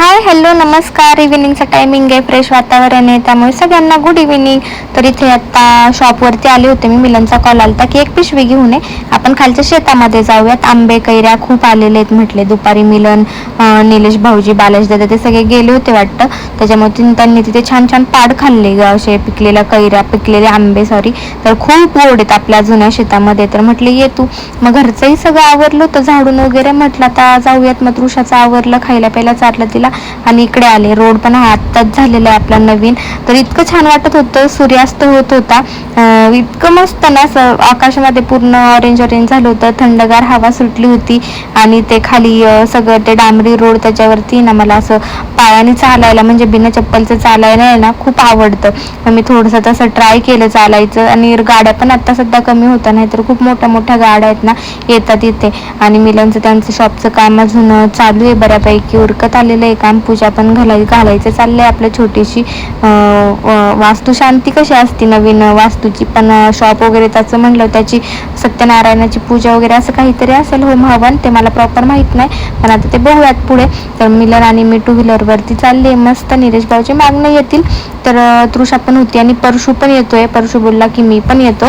Hi hello नमस्कार. इव्हिनिंगचं timing आहे fresh वातावरण आहे. त्यामुळे सगळ्यांना गुड इव्हिनिंग तर इथे आत्ता शॉपवरती आले होते मी मिलनचा कॉल आलता की एक पिशवी घेऊन ये. आपण खालच्या शेतामध्ये जाऊयात. आंबे कैऱ्या खूप आलेले आहेत म्हटले. दुपारी मिलन निलेश भाऊजी बालाश दादा ते सगळे गेले होते वाटतं. त्याच्यामुळे त्यांनी तिथे छान छान पाड खाल्ले असे पिकलेल्या कैऱ्या पिकलेले आंबे सॉरी तर खूप गोड आहेत आपल्या जुन्या शेतामध्ये. तर म्हटले ये तू. मग घरचंही सगळं आवरलं होतं. झाडून वगैरे म्हटलं आता जाऊयात. मग तृषाचं आवरलं खायला प्यायला चारलं तिला. आणि इकडे आले. रोड पण हा आत्ताच झालेला आहे आपला नवीन. तर इतकं छान वाटत होतं. सूर्यास्त होत होता. इतकं मस्त ना असं आकाशामध्ये पूर्ण ऑरेंज ऑरेंज झालं होतं. थंडगार हवा सुटली होती. आणि ते खाली सगळं ते डांबरी रोड त्याच्यावरती ना मला असं पायाने चालायला म्हणजे बिना चप्पलचं चालायला आहे ना खूप आवडतं. मी थोडंसं तसं ट्राय केलं चालायचं. आणि गाड्या पण आत्ता सध्या कमी होता नाही तर खूप मोठ्या मोठ्या गाड्या आहेत ना येतात इथे. आणि मिलांचं त्यांचं शॉपचं काम अजून चालू आहे. बऱ्यापैकी उरकत आलेलं आहे. काम पूजा पण घालाय घालायचं चाललंय आपलं छोटीशी वास्तुशांती कशी असती नवीन वास्तूची पण शॉप वगैरे त्याचं म्हणलं त्याची सत्यनारायणाची पूजा वगैरे असं काहीतरी असेल होम हवन ते मला प्रॉपर माहीत नाही. पण आता ते बघूयात पुढे. तर मिलन आणि मी टू व्हीलरवरती चालले. मस्त निलेश भाऊचे मागणं येतील. तर तृषा पण होती आणि परशू पण येतोय. परशू बोलला की मी पण येतो.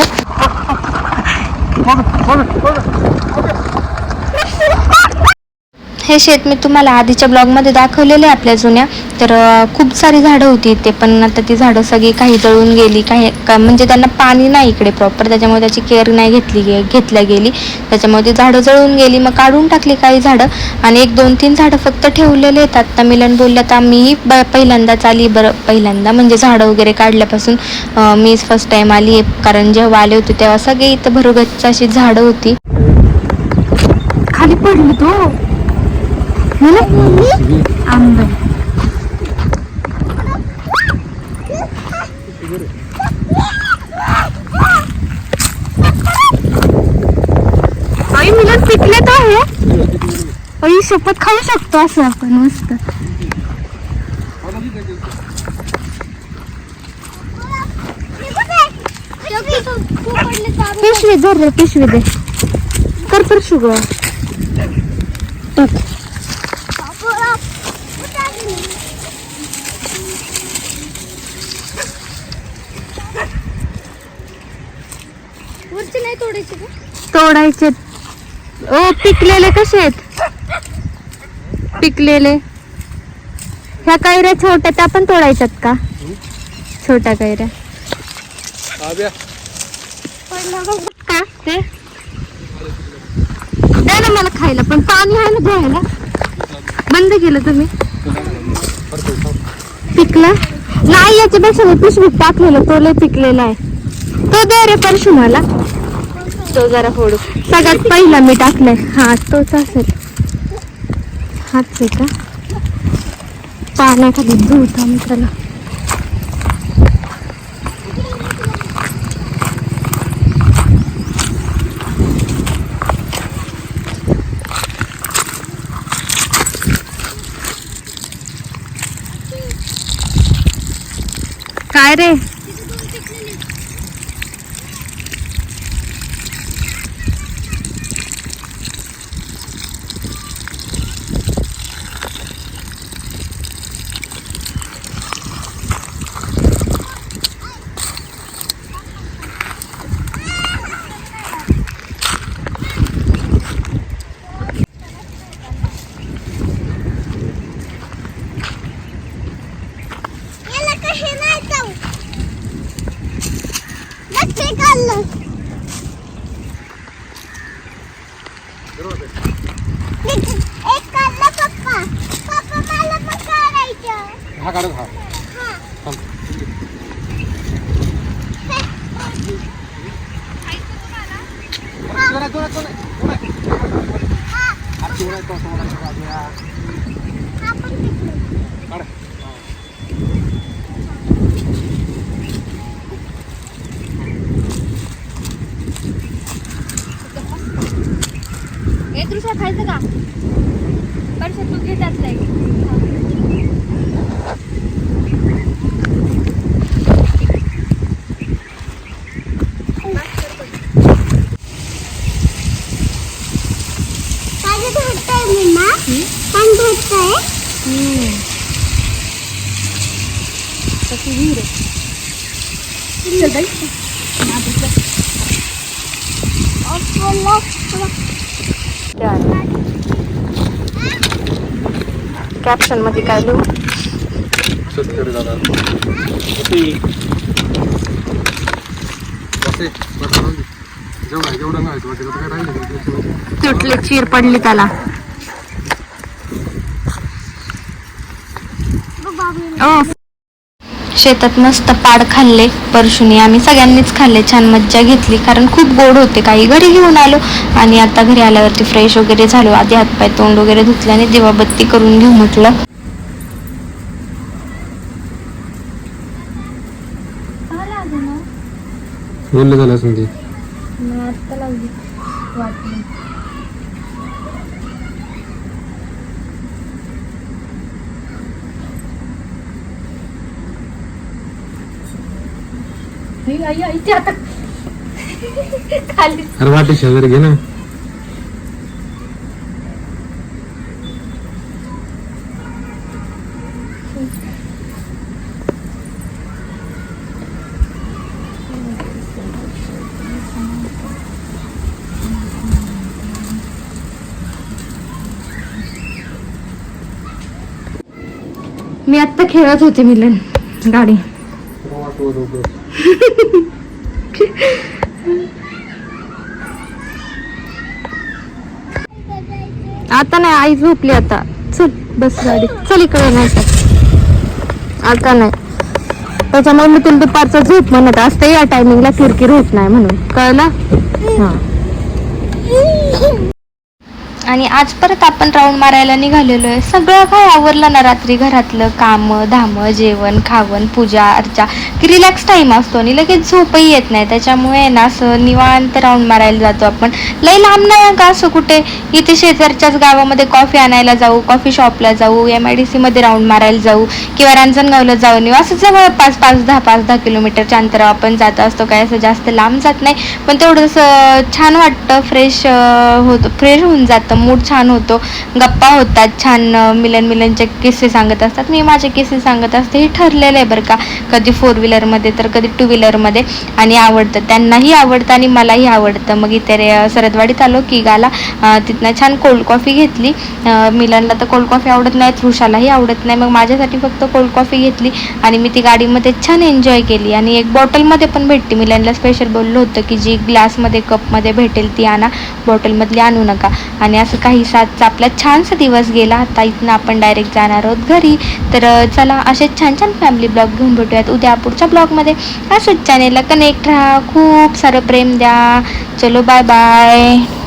हे शेत मी तुम्हाला आधीच्या ब्लॉगमध्ये दाखवलेले आहे आपल्या जुन्या. तर खूप सारी झाडं होती ते पण आता ती झाडं सगळी काही जळून गेली काही का म्हणजे त्यांना पाणी नाही इकडे प्रॉपर त्याच्यामुळे त्याची केअर नाही घेतली गे घेतल्या गेली. त्याच्यामुळे ती झाडं जळून गेली मग काढून टाकली काही झाडं. आणि एक दोन तीन झाडं फक्त ठेवलेले आहेत. आत्ता मिलन बोलल्या तर मीही ब पहिल्यांदाच आली बरं पहिल्यांदा. म्हणजे झाडं वगैरे काढल्यापासून मीच फर्स्ट टाईम आली आहे. कारण जेव्हा आले होते तेव्हा सगळे इथं भरगच्च अशी झाडं होती. खाली पडली तो? आंबे. आई मिलन पिकले तर आहे. आई शपथ खाऊ शकतो असं आपण मस्त. पिशवी धर रे पिशवी दे. कर तर शुगर टाक. नाही तोडायची ओ पिकलेले कसे आहेत? पिकलेले. ह्या कैऱ्या छोट्या त्या पण तोडायच्यात का? छोट्या कैऱ्या. का? ते. द्या ना मला खायला पण पाणी आहे ना घ्यायला. बंद केलं तुम्ही. पिकला? नाही याच्यापेक्षा मी पिशवीत टाकलेलं तो लय पिकलेला आहे. तो दे रे परशू मला तो जरा फोडू. सगळ्यात पहिला मी टाकलाय. हा तोच असेल. हाच आहे का? पाण्याखाली धूत मित्राला त्याला काय रे याला कशी नाही जाऊ बघ ते काढलं एक काढलं पप्पा पप्पा मला पण काढायचं हा काढत हा. हा. ए दृश्य खायचं का? परशा तू घे त्यातलं एक. विहीर आहे. कॅप्शनमध्ये काय लिहू शेतकरी दादा. तुटली चीर पडली त्याला ओ. शेतात मस्त पाड खाल्ले. परशुनी आम्ही सगळ्यांनीच खाल्ले. छान मज्जा घेतली. कारण खूप गोड होते. काही घरी घेऊन आलो आणि आता घरी आल्यावरती फ्रेश वगैरे झालो. आधी हातपाय तोंड वगैरे धुतले आणि दिवाबत्ती करून घेऊ म्हटलं. बोलले झालं आता खाली. अरे वाटे शेजारी घे ना. मी आत्ता खेळत होते मिलन. गाडी. आता नाही आई झोपली आता. चल बस गाडी. चल इकडे नाही. तर. आता नाही. त्याच्यामुळे मी तुला दुपारचा झोप म्हणत असते या टायमिंगला किरकिर होत नाही म्हणून. कळलं? हा. आणि आज परत आपण राऊंड मारायला निघालेलो आहे. सगळं काय आवरलं ना रात्री घरातलं? काम धाम जेवण खावण पूजा अर्चा. की रिलॅक्स टाईम असतो आणि लगेच झोपही येत नाही. त्याच्यामुळे ना असं निवांत राऊंड मारायला जातो आपण. लई लांब नाही का असं कुठे? इथे शेजारच्याच गावामध्ये कॉफी आणायला जाऊ कॉफी शॉपला जाऊ एम आय डी सीमध्ये राऊंड मारायला जाऊ किंवा रांजणगावला जाऊन येऊ असं जवळपास पाच दहा पाच दहा किलोमीटरच्या अंतरावर आपण जात असतो. काय असं जास्त लांब जात नाही. पण तेवढं असं छान वाटतं. फ्रेश होतं फ्रेश होऊन जातं. मूड छान होतो. गप्पा होतात छान मिलन मिलनचे किस्से सांगत असतात. मी माझे किस्से सांगत असते हे ठरलेलं आहे बरं का. कधी फोर व्हीलरमध्ये तर कधी टू व्हीलरमध्ये आणि आवडतं. त्यांनाही आवडतं आणि मलाही आवडतं. मग इथे रे- सरदवाडीत आलो की गाला तिथनं छान कोल्ड कॉफी घेतली. मिलनला तर कोल्ड कॉफी आवडत नाही थृषालाही आवडत नाही. मग माझ्यासाठी फक्त कोल्ड कॉफी घेतली आणि मी ती गाडीमध्ये छान एन्जॉय केली. आणि एक बॉटलमध्ये पण भेटते मिलनला स्पेशल बोललो होतं की जी ग्लासमध्ये कपमध्ये भेटेल ती आणा. बॉटलमधली आणू नका. आणि असं काही सातचा आपला छानसा दिवस गेला. आता इथनं आपण डायरेक्ट जाणार आहोत घरी. तर चला असेच छान छान फॅमिली ब्लॉग घेऊन भेटूयात. उद्या पुढच्या ब्लॉगमध्ये असंच चॅनेलला कनेक्ट राहा. खूप सारं प्रेम द्या. चलो बाय बाय